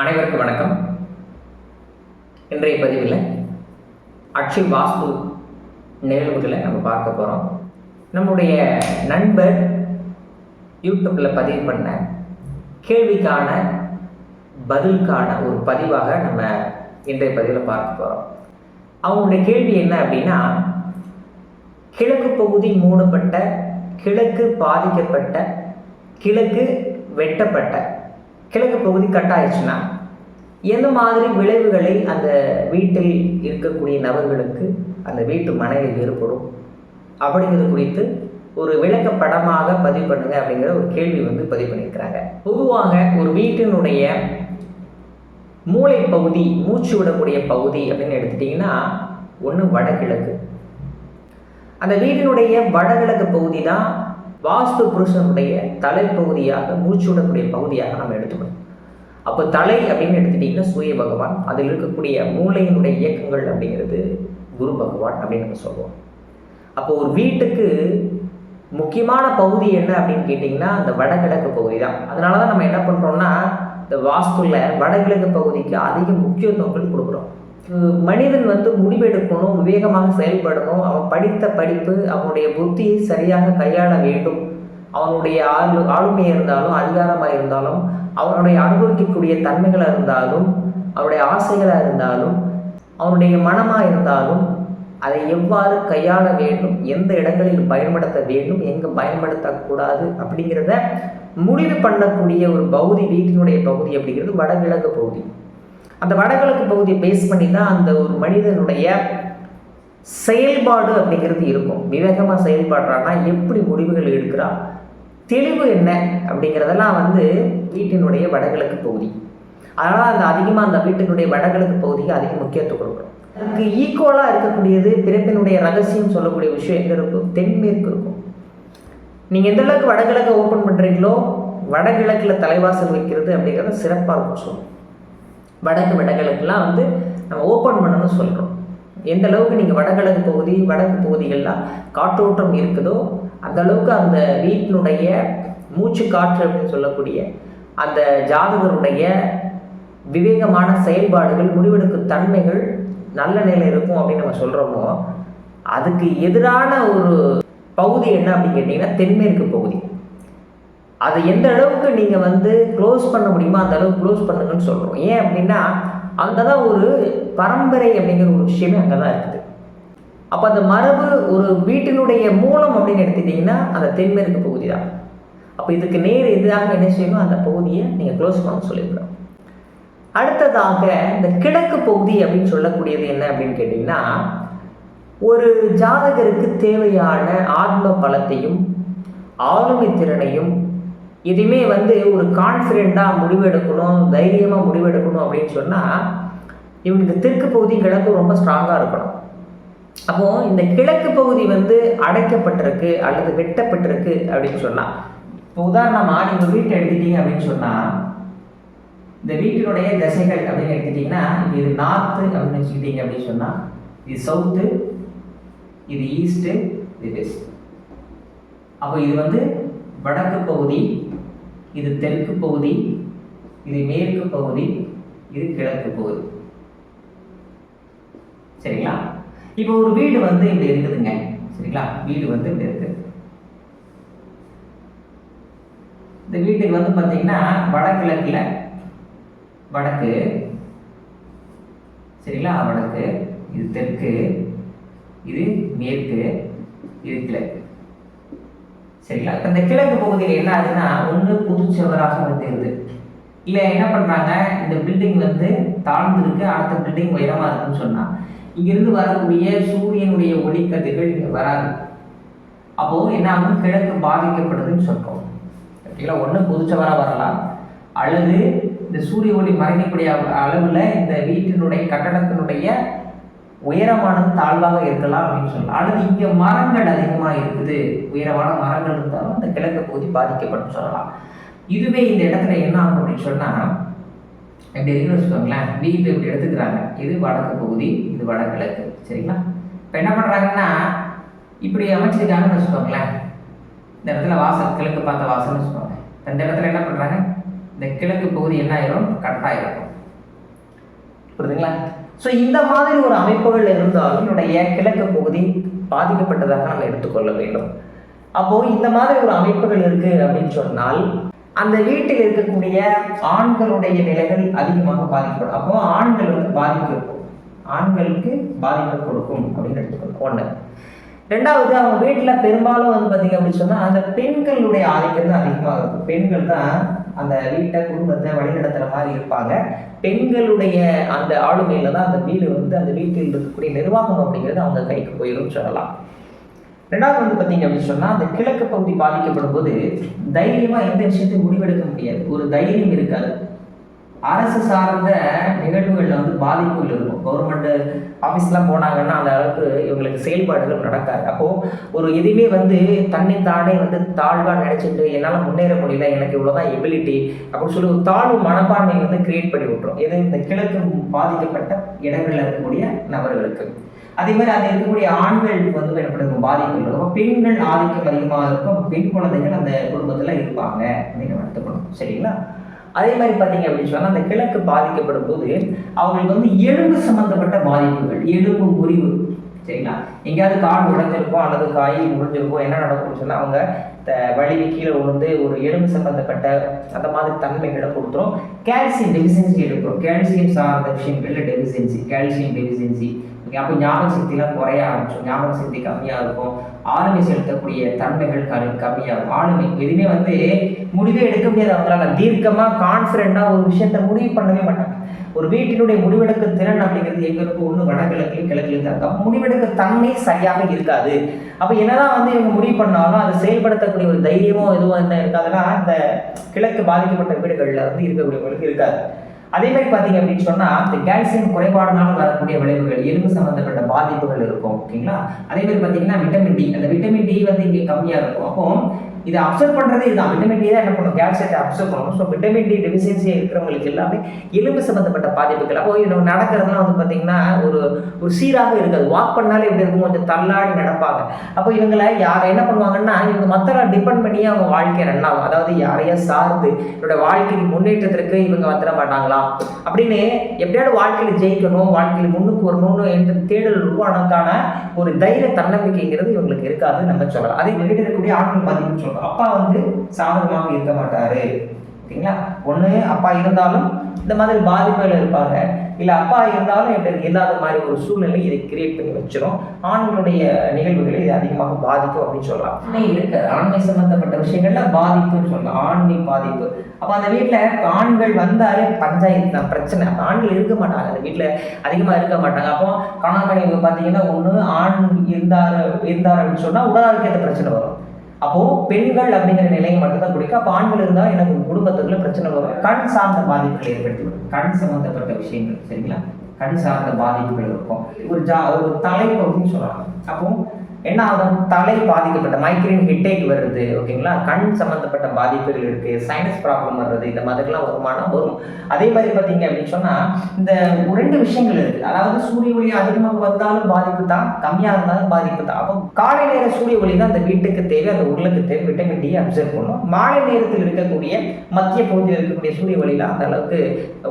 அனைவருக்கும் வணக்கம். இன்றைய பதிவில் அக்ஷய் வாஸ்து நிகழ்வுகளை நம்ம பார்க்க போகிறோம் நம்முடைய நண்பர் யூடியூப்பில் பதிவு பண்ண கேள்விக்கான பதிலுக்கான ஒரு பதிவாக நம்ம இன்றைய பதிவில் பார்க்க போகிறோம் அவங்களுடைய கேள்வி என்ன அப்படின்னா கிழக்கு பகுதி மூடப்பட்ட கிழக்கு பாதிக்கப்பட்ட கிழக்கு வெட்டப்பட்ட கிழக்கு பகுதி கட்டாயிடுச்சுன்னா எந்த மாதிரி விளைவுகளை அந்த வீட்டில் இருக்கக்கூடிய நபர்களுக்கு அந்த வீட்டு மனையில் ஏற்படும்? அப்படிங்கிறது குறித்து ஒரு விளக்கப்படமாக பதிவு பண்ணுங்க அப்படிங்கிற ஒரு கேள்வி வந்து பதிவு பண்ணியிருக்கிறாங்க. பொதுவாக ஒரு வீட்டினுடைய மூளை பகுதி மூச்சு விடக்கூடிய பகுதி அப்படின்னு எடுத்துட்டிங்கன்னா ஒன்று வடகிழக்கு. அந்த வீட்டினுடைய வடகிழக்கு பகுதி தான் வாஸ்து புருஷனுடைய தலைப்பகுதியாக மூச்சு விடக்கூடிய பகுதியாக நம்ம எடுத்துக்கணும். அப்போ தலை அப்படின்னு எடுத்துட்டிங்கன்னா சூரிய பகவான் அதில் இருக்கக்கூடிய மூளையினுடைய இயக்கங்கள் அப்படிங்கிறது குரு பகவான் அப்படின்னு நம்ம சொல்லுவோம் அப்போ ஒரு வீட்டுக்கு முக்கியமான பகுதி என்ன அப்படின்னு கேட்டிங்கன்னா அந்த வடகிழக்கு பகுதி தான் அதனால தான் நம்ம என்ன பண்ணுறோம்னா இந்த வாஸ்துவில் வடகிழக்கு பகுதிக்கு அதிக முக்கியத்துவங்கள் கொடுக்குறோம். மனிதன் வந்து முடிவெடுக்கணும் விவேகமாக செயல்படணும். அவன் படித்த படிப்பு அவனுடைய புத்தியை சரியாக கையாள வேண்டும். அவனுடைய ஆளு ஆளுமையாக இருந்தாலும் அதிகாரமாக இருந்தாலும் அவனுடைய அனுபவிக்கக்கூடிய தன்மைகளாக இருந்தாலும் அவனுடைய ஆசைகளாக இருந்தாலும் அவனுடைய மனமாக இருந்தாலும் அதை எவ்வாறு கையாள வேண்டும் எந்த இடங்களில் பயன்படுத்த வேண்டும் எங்கே பயன்படுத்தக்கூடாது அப்படிங்கிறத முடிவு பண்ணக்கூடிய ஒரு பகுதி வீட்டினுடைய பகுதி அப்படிங்கிறது வடகிழக்கு பகுதி. அந்த வடகிழக்கு பகுதியை பேஸ் பண்ணி தான் அந்த ஒரு மனிதனுடைய செயல்பாடு அப்படிங்கிறது இருக்கும். விவேகமாக செயல்படுறான்னா எப்படி முடிவுகள் எடுக்கிறா தெளிவு என்ன அப்படிங்கிறதெல்லாம் வந்து வீட்டினுடைய வடகிழக்கு பகுதி. அதனால் அந்த அதிகமாக அந்த வீட்டினுடைய வடகிழக்கு பகுதிக்கு அதிக முக்கியத்துவம் கொடுக்குறோம் அதுக்கு ஈக்குவலாக இருக்கக்கூடியது பிறப்பினுடைய ரகசியம் சொல்லக்கூடிய விஷயம் எங்கே இருக்கும்? தென்மேற்கு இருக்கும். நீங்கள் எந்த அளவுக்கு வடகிழக்கை ஓப்பன் பண்ணுறீங்களோ வடகிழக்கில் தலைவாசல் வைக்கிறது அப்படிங்கிறது சிறப்பாக இருக்கும் சொல்லுவோம் வடக்கு வடகிழக்குலாம் வந்து நம்ம ஓப்பன் பண்ணணும்னு சொல்கிறோம் எந்த அளவுக்கு நீங்கள் வடகிழக்கு பகுதி வடக்கு பகுதிகளெலாம் காற்றோட்டம் இருக்குதோ அந்த அளவுக்கு அந்த வீட்டினுடைய மூச்சு காற்று அப்படின்னு சொல்லக்கூடிய அந்த ஜாதகருடைய விவேகமான செயல்பாடுகள் முடிவெடுக்கும் தன்மைகள் நல்ல நிலையில் இருக்கும் அப்படின்னு நம்ம சொல்கிறோமோ அதுக்கு எதிரான ஒரு பகுதி என்ன அப்படின்னு கேட்டிங்கன்னா தென்மேற்கு பகுதி. அதை எந்த அளவுக்கு நீங்கள் வந்து க்ளோஸ் பண்ண முடியுமோ அந்த அளவுக்கு க்ளோஸ் பண்ணுங்கன்னு சொல்கிறோம் ஏன் அப்படின்னா அங்கே தான் ஒரு பரம்பரை அப்படிங்கிற ஒரு விஷயமே அங்கே தான் இருக்குது. அப்போ அந்த மரபு ஒரு வீட்டினுடைய மூலம் அப்படின்னு எடுத்துட்டிங்கன்னா அந்த தென்மேற்கு பகுதி தான் அப்போ இதுக்கு நேர் எதிராக என்ன செய்யணும்? அந்த பகுதியை நீங்கள் க்ளோஸ் பண்ண சொல்லியிருக்கிறோம். அடுத்ததாக இந்த கிழக்கு பகுதி அப்படின்னு சொல்லக்கூடியது என்ன அப்படின்னு கேட்டிங்கன்னா ஒரு ஜாதகருக்கு தேவையான ஆத்ம பலத்தையும் ஆளுமை திறனையும் எதுவுமே வந்து ஒரு கான்ஃபிடெண்ட்டாக முடிவெடுக்கணும் தைரியமாக முடிவெடுக்கணும் அப்படின்னு சொன்னால் இவங்களுக்கு தெற்கு பகுதி கிழக்கு ரொம்ப ஸ்ட்ராங்காக இருக்கணும். அப்போது இந்த கிழக்கு பகுதி வந்து அடைக்கப்பட்டிருக்கு அல்லது வெட்டப்பட்டிருக்கு அப்படின்னு சொன்னால் இப்போ உதாரணமாக நீங்கள் வீட்டை எடுத்துட்டீங்க அப்படின்னு சொன்னால் இந்த வீட்டினுடைய தசைகள் அப்படின்னு எடுத்துட்டிங்கன்னா இது நார்த்து அப்படின்னு வச்சுக்கிட்டீங்க அப்படின்னு சொன்னால் இது சவுத்து இது ஈஸ்ட்டு இது வெஸ்ட் அப்போ இது வந்து வடக்கு பகுதி இது தெற்கு பகுதி இது மேற்கு பகுதி இது கிழக்கு பகுதி. சரிங்களா? இப்போ ஒரு வீடு வந்து இப்படி இருக்குதுங்க. சரிங்களா? வீடு வந்து இப்படி இருக்கு. இந்த வீட்டுக்கு வந்து பார்த்தீங்கன்னா வடகிழக்கில் வடக்கு சரிங்களா? வடக்கு இது தெற்கு இது மேற்கு இது கிழக்கு. சரிங்களா? இப்போ இந்த கிழக்கு பகுதியில் என்ன ஆகுதுன்னா ஒன்று புதுச்சுவராக வந்துடுது இல்லை என்ன பண்ணுறாங்க இந்த பில்டிங் வந்து தாழ்ந்துருக்கு அடுத்த பில்டிங் உயரமாக இருக்குன்னு சொன்னால் இங்கிருந்து வரக்கூடிய சூரியனுடைய ஒளிக்கதிர்கள் இங்கே வராது. அப்போது என்ன ஆகும்? கிழக்கு பாதிக்கப்படுதுன்னு சொல்கிறோம் ஓகேங்களா? ஒன்று புதுச்சவராக வரலாம். அல்லது இந்த சூரிய ஒளி மறைக்கக்கூடிய அளவில் இந்த வீட்டினுடைய கட்டடத்தினுடைய உயரமானது தாழ்வாக இருக்கலாம் அப்படின்னு சொல்லலாம். அல்லது இங்கே மரங்கள் அதிகமாக இருக்குது. உயரமான மரங்கள் இருந்தாலும் அந்த கிழக்கு பகுதி பாதிக்கப்படும் சொல்லலாம். இதுவே இந்த இடத்துல என்ன ஆகும் அப்படின்னு சொன்னால் இப்படி இருக்குன்னு வச்சுக்கோங்களேன் வீட்டு இப்படி எடுத்துக்கிறாங்க. இது வடக்கு பகுதி இது வடகிழக்கு சரிங்களா? இப்போ என்ன பண்ணுறாங்கன்னா இப்படி அமைச்சிருக்காங்கன்னு வச்சுக்கோங்களேன். இந்த இடத்துல வாசல் கிழக்கு பார்த்த வாசல்னு வச்சுக்கோங்க. இந்த இடத்துல என்ன பண்ணுறாங்க இந்த கிழக்கு பகுதி என்ன ஆயிரும்? கட்டாயிரும். புரியுதுங்களா? ஸோ இந்த மாதிரி ஒரு அமைப்புகள் இருந்தாலும் என்னுடைய கிழக்கு பகுதி பாதிக்கப்பட்டதாக நம்ம எடுத்துக்கொள்ள வேண்டும். அப்போ இந்த மாதிரி ஒரு அமைப்புகள் இருக்கு அப்படின்னு சொன்னால் அந்த வீட்டில் இருக்கக்கூடிய ஆண்களுடைய நிலைகள் அதிகமாக பாதிக்கப்படும். அப்போ ஆண்கள் வந்து பாதிப்பு ஆண்களுக்கு பாதிப்பு கொடுக்கும் அப்படின்னு எடுத்துக்கணும் ஒன்று ரெண்டாவது அவங்க வீட்டில் பெரும்பாலும் வந்து பார்த்தீங்க அப்படின்னு சொன்னால் அந்த பெண்களுடைய ஆதிக்கம் தான் அதிகமாக இருக்கும். பெண்கள் தான் அந்த வீட்டை குடும்பத்தை வழிநடத்துகிற மாதிரி இருப்பாங்க. பெண்களுடைய அந்த ஆளுமையில தான் அந்த வீடு வந்து அந்த வீட்டில் இருக்கக்கூடிய நிர்வாகம் அப்படிங்கிறது அவங்க கைக்கு போயிடும் சொல்லலாம். ரெண்டாவது வந்து பார்த்தீங்க அப்படின்னு சொன்னால் அந்த கிழக்கு பகுதி பாதிக்கப்படும் போது தைரியமாக எந்த விஷயத்தையும் முடிவெடுக்க முடியாது. ஒரு தைரியம் இருக்காது. அரசு சார்ந்த நிகழ்வுகளில் வந்து பாதிப்புகள் இருக்கும். கவர்மெண்ட் ஆஃபீஸ்லாம் போனாங்கன்னா அந்த அளவுக்கு இவங்களுக்கு செயல்பாடுகள் நடக்காது. அப்போது ஒரு எதுவுமே வந்து தன்னை தானே வந்து தாழ்வாக நினச்சிட்டு என்னால் முன்னேற முடியல எனக்கு இவ்வளோதான் எபிலிட்டி அப்படின்னு சொல்லி ஒரு தாழ்வு மனப்பான்மை வந்து கிரியேட் பண்ணி விட்டுரும். எது இந்த கிழக்கு பாதிக்கப்பட்ட இடங்களில் இருக்கக்கூடிய நபர்களுக்கு. அதே மாதிரி அதில் இருக்கக்கூடிய ஆண்களுக்கு வந்து என்ன பண்ணுறது பாதிப்பு இருக்கும் பெண்கள் ஆதிக்கம் அதிகமாக இருக்கும். பெண் குழந்தைகள் அந்த குடும்பத்தில் இருப்பாங்க அப்படின்னு எடுத்துக்கணும். சரிங்களா? அதே மாதிரி பார்த்தீங்க அப்படின்னு சொன்னால் அந்த கிழக்கு பாதிக்கப்படும் போது அவங்களுக்கு வந்து எலும்பு சம்மந்தப்பட்ட பாதிப்புகள் எலும்பு முறிவு. சரிங்களா? எங்கேயாவது கால் உடைஞ்சிருக்கும் அல்லது காய் முடிஞ்சிருக்கோ என்ன நடக்கும்னு சொன்னால் அவங்க த- கீழே விழுந்து ஒரு எலும்பு சம்பந்தப்பட்ட அந்த மாதிரி தன்மைகளை கொடுத்துரும். கால்சியம் டெபிசியன்சி எடுக்கிறோம். கால்சியம் சார்ந்த விஷயங்கள்ல டெபிசியன்சி கால்சியம் டெபிசியன்சி அப்போ ஞாபக சக்திலாம் குறைய ஆரம்பிச்சோம் ஞாபக சக்தி கம்மியாக இருக்கும் ஆளுமை செலுத்தக்கூடிய தன்மைகள் கம்மி கம்மியாகும். ஆளுமை எதுவுமே வந்து முடிவே எடுக்க முடியாது அவங்களால. தீர்க்கமாக கான்ஃபிடென்ட்டாக ஒரு விஷயத்தை முடிவு பண்ணவே மாட்டாங்க. ஒரு வீட்டினுடைய முடிவெடுக்க திறன் அப்படிங்கிறது எங்களுக்கு இருக்கும் ஒன்று வடகிழக்கு கிழக்குல தான் இருக்கும் முடிவெடுக்க தன்மை சரியாக இருக்காது. அப்போ என்னதான் வந்து இவங்க முடிவு பண்ணாலும் அதை செயல்படுத்தக்கூடிய ஒரு தைரியமோ எதுவும் என்ன இருக்காதுன்னா இந்த கிழக்கு பாதிக்கப்பட்ட வீடுகளில் வந்து இருக்கக்கூடியவங்களுக்கு இருக்காது. அதே மாதிரி பார்த்தீங்க அப்படின்னு சொன்னால் இந்த கால்சியம் குறைபாடுனால வரக்கூடிய விளைவுகள் எலும்பு சம்பந்தப்பட்ட பாதிப்புகள் இருக்கும் ஓகேங்களா அதே மாதிரி பார்த்தீங்கன்னா விட்டமின் டி அந்த விட்டமின் டி வந்து இங்கே கம்மியாக இருக்கும். அப்போ இதை அப்சர்வ் பண்ணுறது இதுதான். விட்டமின் டி தான் என்ன பண்ணும்? கால்சியத்தை அப்சர்வ் பண்ணணும். ஸோ விட்டமின் டி டெபிசியன்சி இருக்கிறவங்களுக்கு எல்லாமே எலும்பு சம்பந்தப்பட்ட பாதிப்புகள். அப்போ இது நடக்கிறதுலாம் வந்து பார்த்தீங்கன்னா ஒரு ஒரு சீராக இருக்காது. வாக் பண்ணாலே எப்படி இருக்கும் கொஞ்சம் தள்ளாடி நடப்பாங்க. அப்போ இவங்களை யார் என்ன பண்ணுவாங்கன்னா இவங்க மற்றவரை டிபெண்ட் பண்ணி அவங்க வாழ்க்கை ரன் ஆகும். அதாவது யாரையா சார்ந்து என்னோட வாழ்க்கையின் முன்னேற்றத்திற்கு இவங்க வந்துட மாட்டாங்களா? அப்படின்னு எப்படியாவது வாழ்க்கையில் ஜெயிக்கணும் வாழ்க்கையில் முன்னுக்கு வரணும்னு என்ற தேடல் உருவானதுக்கான ஒரு தைரிய தன்னம்பிக்கைங்கிறது இவங்களுக்கு இருக்காது நம்ம சொல்லலாம். அதே வீட்டில் இருக்கக்கூடிய ஆண்கள் பாதிப்பு சொல்றோம் அப்பா வந்து சாதகமாக இருக்க மாட்டாரு. ஓகேங்களா? ஒன்று அப்பா இருந்தாலும் இந்த மாதிரி பாதிப்புகள் இருப்பாங்க. இல்லை அப்பா இருந்தாலும் எப்படி இல்லாத மாதிரி ஒரு சூழ்நிலை இதை கிரியேட் பண்ணி வச்சிடும் ஆண்களுடைய நிகழ்வுகளை இது அதிகமாக பாதிக்கும் அப்படின்னு சொல்லலாம். ஆண்மை இருக்கு. ஆண்மை சம்மந்தப்பட்ட விஷயங்கள்ல பாதிப்புன்னு சொல்லலாம். ஆண்மை பாதிப்பு. அப்போ அந்த வீட்டில் ஆண்கள் வந்தாலே பஞ்சாயத்து தான் பிரச்சனை. ஆண்கள் இருக்க மாட்டாங்க. அந்த வீட்டில் அதிகமாக இருக்க மாட்டாங்க. அப்போ கணவன் பார்த்தீங்கன்னா ஒன்று ஆண் இருந்தார் இருந்தார் அப்படின்னு சொன்னால் உடலாரோக்கியத்தை பிரச்சனை வரும். அப்போ பெண்கள் அப்படிங்கிற நிலையை மட்டும்தான் குடிக்கும் அப்போ ஆண்கள் இருந்தால் எனக்கு குடும்பத்துக்குள்ள பிரச்சனை வரும். கண் சார்ந்த பாதிப்புகளை ஏற்படுத்திவிடும் கண் சம்பந்தப்பட்ட விஷயங்கள் சரிங்களா? கண் சார்ந்த பாதிப்புகள் இருக்கும். ஒரு ஜா ஒரு தலைப்பகுதின்னு சொல்லலாம். அப்போ என்ன ஆகும் தலை பாதிக்கப்பட்ட மைக்ரேன் ஹெட்டேக் வருது ஓகேங்களா? கண் சம்மந்தப்பட்ட பாதிப்புகள் இருக்குது சைனஸ் ப்ராப்ளம் வர்றது இந்த மாதிரிலாம் வருமானம் வரும். அதே மாதிரி பார்த்தீங்க அப்படின்னு சொன்னால் இந்த ரெண்டு விஷயங்கள் இருக்குது அதாவது சூரிய ஒளி அதிகமாக வந்தாலும் பாதிப்பு தான் கம்மியாக இருந்தாலும் பாதிப்பு தான். அப்போ காலை நேர சூரிய ஒளி தான் அந்த வீட்டுக்கு தேவை அந்த உடலுக்கு தேவை விட்டமின் டி அப்சர்வ் பண்ணும் மாலை நேரத்தில் இருக்கக்கூடிய மத்திய பகுதியில் இருக்கக்கூடிய சூரிய ஒளியில் அந்த அளவுக்கு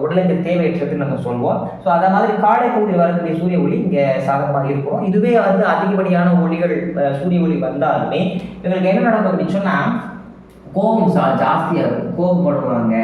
உடலுக்கு தேவையற்றதுன்னு நம்ம சொல்லுவோம் ஸோ அதை மாதிரி காலை பகுதியில் வரக்கூடிய சூரிய ஒளி இங்கே சாதகமாக இருக்கும் இதுவே வந்து அதிகப்படியான ஒளி ஒளிகள் சூரிய ஒளி வந்தாலுமே இவங்களுக்கு என்ன நடக்கும் அப்படின்னு சொன்னால் கோபம் சா ஜாஸ்தியாக இருக்கும். கோபப்படுவாங்க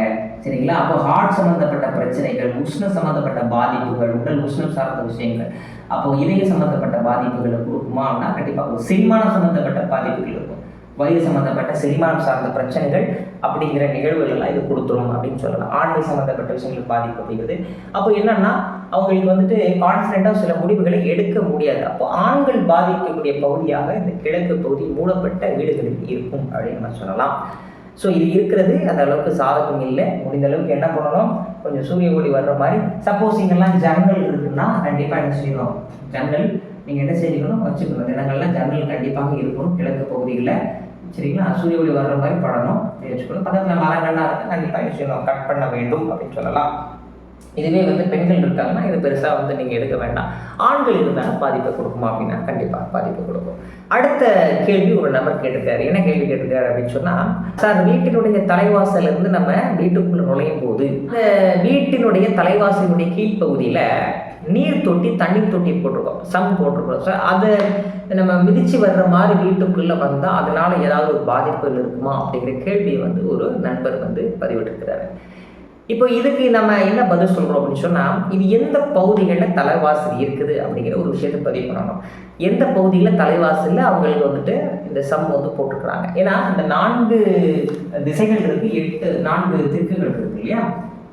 சரிங்களா? அப்போ ஹார்ட் சம்மந்தப்பட்ட பிரச்சனைகள் உஷ்ணம் சம்மந்தப்பட்ட பாதிப்புகள் உடல் உஷ்ணம் சார்ந்த விஷயங்கள். அப்போ இதய சம்மந்தப்பட்ட பாதிப்புகளை கொடுக்குமா அப்படின்னா கண்டிப்பாக செரிமானம் சம்மந்தப்பட்ட பாதிப்புகள் இருக்கும். வயிறு சம்மந்தப்பட்ட செரிமானம் சார்ந்த பிரச்சனைகள் அப்படிங்கிற நிகழ்வுகள் எல்லாம் இது கொடுத்துரும் அப்படின்னு சொல்லலாம். ஆண்மை சம்மந்தப்பட்ட விஷயங்கள் பாதிப்பு அப்படிங்கிறது. அப்போ என்னன்னா அவங்களுக்கு வந்துட்டு கான்ஃபிடென்ட்டாக சில முடிவுகளை எடுக்க முடியாது. அப்போ ஆண்கள் பாதிக்கக்கூடிய பகுதியாக இந்த கிழக்கு பகுதி மூடப்பட்ட வீடுகளில் இருக்கும் அப்படின்னு நம்ம சொல்லலாம். ஸோ இது இருக்கிறது. அந்த அளவுக்கு சாதகம் இல்லை. முடிந்த அளவுக்கு என்ன பண்ணணும்? கொஞ்சம் சூரிய ஒளி வர்ற மாதிரி. சப்போஸ் இங்கெல்லாம் ஜன்னல் இருக்குன்னா கண்டிப்பாக என்ன செய்யணும்? ஜன்னல் நீங்கள் என்ன செய்யணும் வச்சுக்கணும். தினங்கள்லாம் ஜன்னல் கண்டிப்பாக இருக்கணும் கிழக்கு பகுதியில். சரிங்களா? சூரிய ஒளி வர்ற மாதிரி படணும். வச்சுக்கணும். பக்கத்தில் மரங்கள்லாம் இருந்தால் கண்டிப்பாக என்ன செய்யணும்? கட் பண்ண வேண்டும் அப்படின்னு சொல்லலாம். இதுவே வந்து பெண்கள் இருக்காங்கன்னா இது பெருசாக வந்து நீங்கள் எடுக்க வேண்டாம். ஆண்கள் இருந்தாலும் பாதிப்பை கொடுக்குமா அப்படின்னா கண்டிப்பாக பாதிப்பை கொடுக்கும். அடுத்த கேள்வி ஒரு நபர் கேட்டிருக்காரு. என்ன கேள்வி கேட்டிருக்காரு அப்படின்னு சொன்னால் சார் வீட்டினுடைய தலைவாசலிருந்து நம்ம வீட்டுக்குள்ளே நுழையும் போது இந்த வீட்டினுடைய தலைவாசலினுடைய கீழ்ப்பகுதியில் நீர் தொட்டி தண்ணீர் தொட்டி போட்டிருக்கோம். சம் போட்டிருக்கோம். சார் அதை நம்ம மிதிச்சு வர்ற மாதிரி வீட்டுக்குள்ளே வந்தால் அதனால் ஏதாவது ஒரு பாதிப்புகள் இருக்குமா? அப்படிங்கிற கேள்வியை வந்து ஒரு நண்பர் வந்து பதிவிட்டிருக்கிறாரு. இப்போ இதுக்கு நம்ம என்ன பதில் சொல்கிறோம் அப்படின்னு சொன்னால் இது எந்த பகுதிகளில் தலைவாசல் இருக்குது அப்படிங்கிற ஒரு விஷயத்தை பதிவு பண்ணணும். எந்த பகுதியில் தலைவாசலில் அவங்களுக்கு வந்துட்டு இந்த சம் வந்து போட்டுருக்குறாங்க. ஏன்னா இந்த நான்கு திசைகள் இருக்குது எட்டு நான்கு திக்குகள் இருக்குது இல்லையா?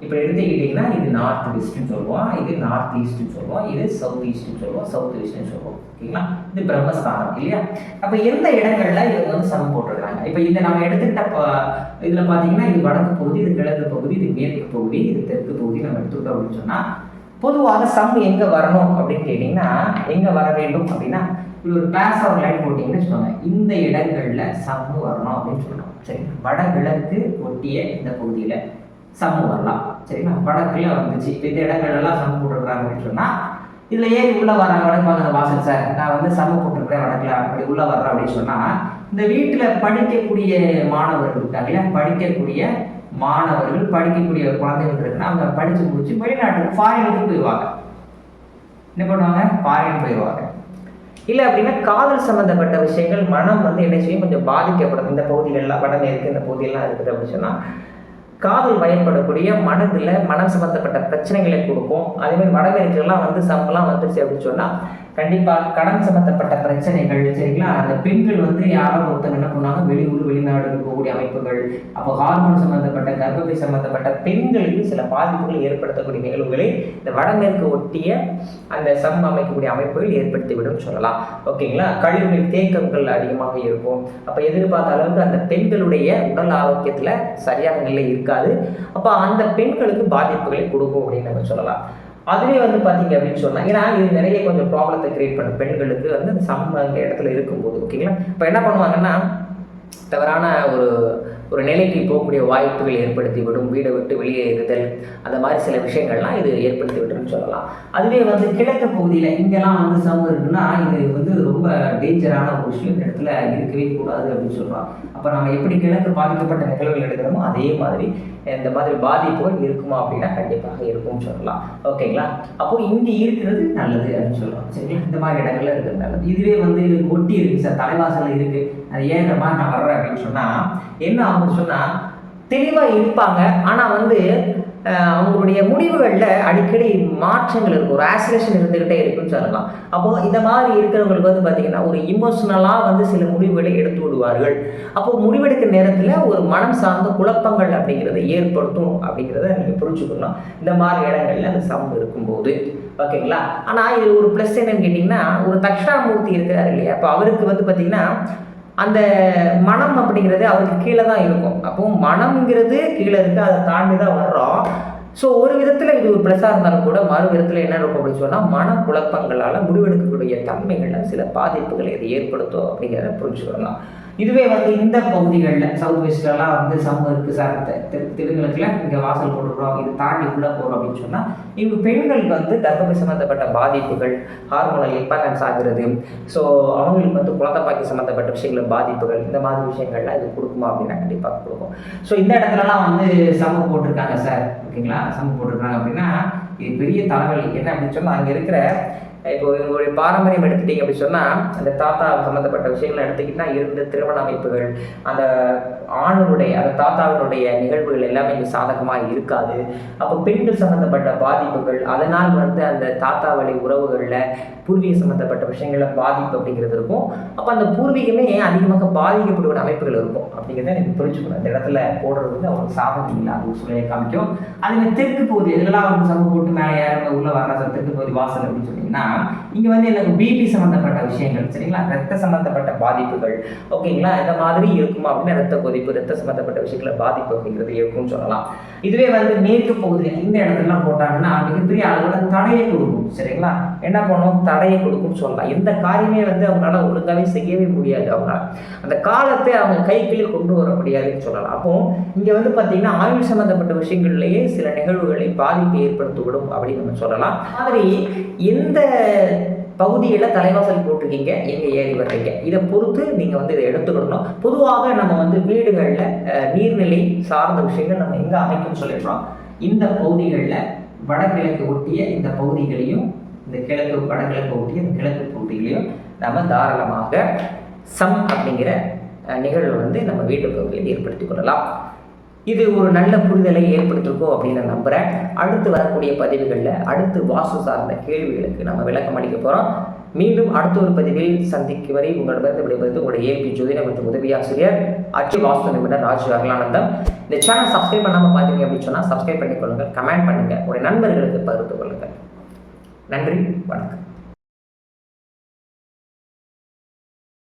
இப்போ எடுத்துக்கிட்டிங்கன்னா இது நார்த் வெஸ்ட்னு சொல்லுவோம். இது நார்த் ஈஸ்ட்னு சொல்லுவோம். இது சவுத் ஈஸ்ட்னு சொல்லுவோம். சவுத் வெஸ்ட்னு சொல்லுவோம். ஓகேங்களா இது பிரம்மஸ்தானம் இல்லையா? அப்போ எந்த இடங்கள்ல இவங்க வந்து சமம் போட்டிருக்காங்க? இப்போ இதை நம்ம எடுத்துக்கிட்ட இதில் பார்த்தீங்கன்னா இது வடக்கு பகுதி இது கிழக்கு பகுதி இது மேற்கு பகுதி இது தெற்கு பகுதி நம்ம எடுத்துக்கிட்டோம் அப்படின்னு சொன்னால் பொதுவாக சம் எங்கே வரணும் அப்படின்னு கேட்டிங்கன்னா எங்கே வர வேண்டும் அப்படின்னா இப்படி ஒரு கிளாஸ் ஆஃப் லைன் போட்டிங்கன்னு வச்சுக்கோங்க. இந்த இடங்களில் சம்மு வரணும் அப்படின்னு சொல்லணும் சரி வடகிழக்கு ஒட்டிய இந்த பகுதியில். சம் வரலாம் சரிங்களா? வடக்குல வந்துச்சு. இப்போ இந்த இடங்கள்லாம் எல்லாம் போட்டுருக்குறாங்க அப்படின்னு சொன்னால் இதில் ஏறி உள்ள வராங்க வடக்கு வாங்க வாசல் சார் நான் வந்து சம போட்டிருக்கிறேன் வடக்கில். அப்படி உள்ள வர்றேன் அப்படின்னு சொன்னால் இந்த வீட்டில் படிக்கக்கூடிய மாணவர்கள் இருக்காங்க படிக்கக்கூடிய மாணவர்கள் படிக்கக்கூடிய குழந்தைகள் இருக்குன்னா அவங்க படித்து முடிச்சு வெளிநாட்டுக்கு ஃபாரினுக்கு போயிடுவாங்க. என்ன பண்ணுவாங்க? ஃபாரின் போயிடுவாங்க. இல்லை அப்படின்னா காதல் சம்மந்தப்பட்ட விஷயங்கள் மனம் வந்து என்ன செய்யும்? கொஞ்சம் பாதிக்கப்படும். இந்த பகுதிகள்லாம் வடமேற்கு இந்த பகுதியெல்லாம் இருக்குது அப்படின்னு சொன்னால் காதல் பயன்படக்கூடிய மனதில் மனம் சம்மந்தப்பட்ட பிரச்சனைகளை கொடுக்கும். அதேமாதிரி வடமேற்கெல்லாம் வந்து சம்பளம் வந்துருச்சு அப்படின்னு சொன்னால் கண்டிப்பாக கடன் சம்பந்தப்பட்ட பிரச்சனைகள் சரிங்களா? அந்த பெண்கள் வந்து யாராவது ஒருத்தங்க என்ன பண்ணுவாங்க? வெளியூர் வெளிநாடு இருக்கக்கூடிய அமைப்புகள் அப்போ ஹார்மோன் சம்பந்தப்பட்ட கர்ப்பப்பை சம்பந்தப்பட்ட பெண்களுக்கு சில பாதிப்புகள் ஏற்படுத்தக்கூடிய நிகழ்வுகளை இந்த வடமேற்கு ஒட்டிய அந்த சம் அமைக்கக்கூடிய அமைப்புகள் ஏற்படுத்திவிடும் சொல்லலாம். ஓகேங்களா? கழிவுநீர் தேக்கங்கள் அதிகமாக இருக்கும். அப்போ எதிர்பார்த்த அளவுக்கு அந்த பெண்களுடைய உடல் ஆரோக்கியத்தில் சரியான நிலை இருக்காது. அப்போ அந்த பெண்களுக்கு பாதிப்புகளை கொடுக்கும் அப்படின்னு நம்ம சொல்லலாம். அதுவே வந்து பார்த்தீங்க அப்படின்னு சொன்னால் ஏன்னா இது நிறைய கொஞ்சம் ப்ராப்ளத்தை கிரியேட் பண்ணும் பெண்களுக்கு வந்து அந்த சம் அந்த இடத்துல இருக்கும்போது ஓகேங்களா இப்போ என்ன பண்ணுவாங்கன்னா தவறான ஒரு ஒரு நிலைக்கு போகக்கூடிய வாய்ப்புகள் ஏற்படுத்தி விடும் வீடை விட்டு வெளியே இருதல் அந்த மாதிரி சில விஷயங்கள்லாம் இது ஏற்படுத்தி விடும்னு சொல்லலாம். அதுவே வந்து கிழக்கு பகுதியில் இங்கெல்லாம் வந்து சமம் இருக்குன்னா இது வந்து ரொம்ப டேஞ்சரான ஒரு விஷயம் இந்த இடத்துல இருக்கவே கூடாது அப்படின்னு சொல்கிறோம் அப்போ நம்ம எப்படி கிழக்கு பாதிக்கப்பட்ட நிகழ்வுகள் எடுக்கிறோமோ அதே மாதிரி இந்த மாதிரி பாதிப்புகள் இருக்குமா அப்படின்னா கண்டிப்பாக இருக்கும்னு சொல்லலாம். ஓகேங்களா? அப்போ இங்கே இருக்கிறது நல்லது அப்படின்னு சொல்கிறோம் சரிங்களா? இந்த மாதிரி இடங்கள்ல இருக்கிறது நல்லது. இதுவே வந்து ஒட்டி இருக்கு சார். தலைவாசல் இருக்கு. அது ஏன்ற மாதிரி நான் வர்றேன் அப்படின்னு சொன்னா என்ன ஆகும்னு சொன்னா தெளிவா இருப்பாங்க. ஆனா வந்து அவங்களுடைய முடிவுகளில் அடிக்கடி மாற்றங்கள் இருக்கும். ஒரு ஆசிலேஷன் இருந்துக்கிட்டே இருக்குன்னு சொல்லலாம். அப்போது இந்த மாதிரி இருக்கிறவங்களுக்கு வந்து பார்த்திங்கன்னா ஒரு இமோஷனலாக வந்து சில முடிவுகளை எடுத்து விடுவார்கள். அப்போது முடிவெடுக்கிற நேரத்தில் ஒரு மனம் சார்ந்த குழப்பங்கள் அப்படிங்கிறத ஏற்படுத்தும் அப்படிங்கிறத நீங்கள் புரிஞ்சுக்கணும். இந்த மாதிரி இடங்களில் அந்த சம் இருக்கும்போது. ஓகேங்களா? ஆனால் இது ஒரு ப்ளஸ் என்னன்னு கேட்டிங்கன்னா ஒரு தட்சிணாமூர்த்தி இருக்கிறார் இல்லையா? அப்போ அவருக்கு வந்து பார்த்திங்கன்னா அந்த மனம் அப்படிங்கிறது அவருக்கு கீழே தான் இருக்கும். அப்போ மனம்ங்கிறது கீழே இருக்குது அதை தாண்டி தான் வர்றோம். ஸோ ஒரு விதத்தில் இது ஒரு ப்ளஸ்ஸாக இருந்தாலும் கூட மறு விதத்தில் என்ன இருக்கும் அப்படின்னு சொன்னால் மன குழப்பங்களால் முடிவெடுக்கக்கூடிய தன்மைகளில் சில பாதிப்புகளை இது ஏற்படுத்தும் அப்படிங்கிறத புரிஞ்சுக்கணும். இதுவே வந்து இந்த பகுதிகளில் சவுத் வெஸ்ட்லலாம் வந்து சமூகம் இருக்குது சார் திருவிழக்கில் இங்கே வாசல் போட்டுக்கிறோம் இது தாண்டி உள்ளே போகிறோம் அப்படின்னு சொன்னால் இவங்க பெண்களுக்கு வந்து கர்ப்பப்பை சம்மந்தப்பட்ட பாதிப்புகள் ஹார்மோனல் இம்பேலன்ஸ் ஆகுறது. ஸோ அவங்களுக்கு வந்து குழந்தை பாக்கி சம்மந்தப்பட்ட விஷயங்கள் பாதிப்புகள் இந்த மாதிரி விஷயங்கள்லாம் இது கொடுக்குமா அப்படின்னா கண்டிப்பாக கொடுக்கும் ஸோ இந்த இடத்துலலாம் வந்து சம போட்டிருக்காங்க சார் ஓகேங்களா? சம போட்டிருக்காங்க அப்படின்னா இது பெரிய தலைவலி. என்ன அப்படின்னு சொன்னால் அங்கே இருக்கிற இப்போ இவங்களுடைய பாரம்பரியம் எடுத்துட்டீங்க அப்படின்னு சொன்னால் அந்த தாத்தா சம்மந்தப்பட்ட விஷயங்களை எடுத்துக்கிட்டால் இருந்த திருமண அமைப்புகள் அந்த ஆணுடைய அந்த தாத்தாவினுடைய நிகழ்வுகள் எல்லாமே இங்கே சாதகமாக இருக்காது. அப்போ பெண்கள் சம்மந்தப்பட்ட பாதிப்புகள் அதனால் வந்து அந்த தாத்தா வழி உறவுகளில் பூர்வீக சம்மந்தப்பட்ட விஷயங்களில் பாதிப்பு அப்படிங்கிறது இருக்கும். அப்போ அந்த பூர்வீகமே அதிகமாக பாதிக்கப்படுகிற அமைப்புகள் இருக்கும். அப்படிங்கிறத எனக்கு புரிஞ்சுக்கணும். அந்த இடத்துல போடுறது வந்து அவங்க சாதகம் இல்லாத ஒரு சூழலை காமிக்கும். அதுமாதிரி தெற்கு பகுதி இதெல்லாம் வந்து சம போட்டு மேலே யாரும் உள்ள வர தெற்கு பகுதி வாசல் அப்படின்னு சொன்னீங்கன்னா இங்கே வந்து எனக்கு பிபி சம்மந்தப்பட்ட விஷயங்கள் சரிங்களா? ரத்த சம்மந்தப்பட்ட பாதிப்புகள். ஓகேங்களா? இந்த மாதிரி இருக்குமா அப்படின்னா ரத்த கொதிப்பு ரத்த சம்மந்தப்பட்ட விஷயங்கள பாதிப்பு அப்படிங்கிறது இருக்கும்னு சொல்லலாம். இதுவே வந்து மேற்கு பகுதியில் இந்த இடத்துலலாம் போட்டாங்கன்னா மிகப்பெரிய அளவில் தடையை கொடுக்கும். சரிங்களா? என்ன பண்ணும்? தடையை கொடுக்கும்னு சொல்லலாம். எந்த காரியமே வந்து அவங்களால ஒழுங்காவே செய்யவே முடியாது அவங்களால. அந்த காலத்தை அவங்க கைக்குள்ளே கொண்டு வர முடியாதுன்னு சொல்லலாம். அப்போ இங்கே வந்து பார்த்தீங்கன்னா ஆயுள் சம்பந்தப்பட்ட விஷயங்கள்லேயே சில நிகழ்வுகளை பாதிப்பை ஏற்படுத்திவிடும் அப்படின்னு நம்ம சொல்லலாம். மாதிரி எந்த பகுதியில் தலைவாசல் போட்டிருக்கீங்க எங்கே ஏறி வர்றீங்க. இதை பொறுத்து நீங்கள் வந்து இதை எடுத்துக்கிடணும் பொதுவாக நம்ம வந்து வீடுகளில் நீர்நிலை சார்ந்த விஷயங்கள் நம்ம எங்கே அமைக்கும்னு சொல்லிடுறோம் இந்த பகுதிகளில் வடகிழக்கு ஒட்டிய இந்த பகுதிகளையும் இந்த கிழக்கு வடகிழக்கு ஒட்டிய இந்த கிழக்கு பகுதிகளையும் நம்ம தாராளமாக சம் அப்படிங்கிற நிகழ்வு வந்து நம்ம வீட்டு பகுதியில் ஏற்படுத்திக் கொள்ளலாம். இது ஒரு நல்ல புரிதலை ஏற்படுத்திருக்கோம் அப்படின்னு நான் நம்புகிறேன் அடுத்து வரக்கூடிய பதிவுகளில் அடுத்து வாசு சார்ந்த கேள்விகளுக்கு நம்ம விளக்கம் அளிக்க போகிறோம் மீண்டும் அடுத்த ஒரு பதிவில் சந்திக்கும் வரை உங்களிடமிருந்து விடைபெறுவது உங்களுடைய ஏபி ஜோதிடம் மற்றும் உதவி ஆசிரியர் அச்சு வாஸ்து நிபுணர் ராஜு அகலானந்தம். இந்த சேனல் சப்ஸ்கிரைப் பண்ணாமல் பார்த்தீங்க அப்படின்னு சொன்னால் சப்ஸ்கிரைப் பண்ணிக்கொள்ளுங்கள் கமெண்ட் பண்ணுங்கள் உங்களுடைய நண்பர்களுக்கு பகிர்ந்து கொள்ளுங்கள். நன்றி வணக்கம்.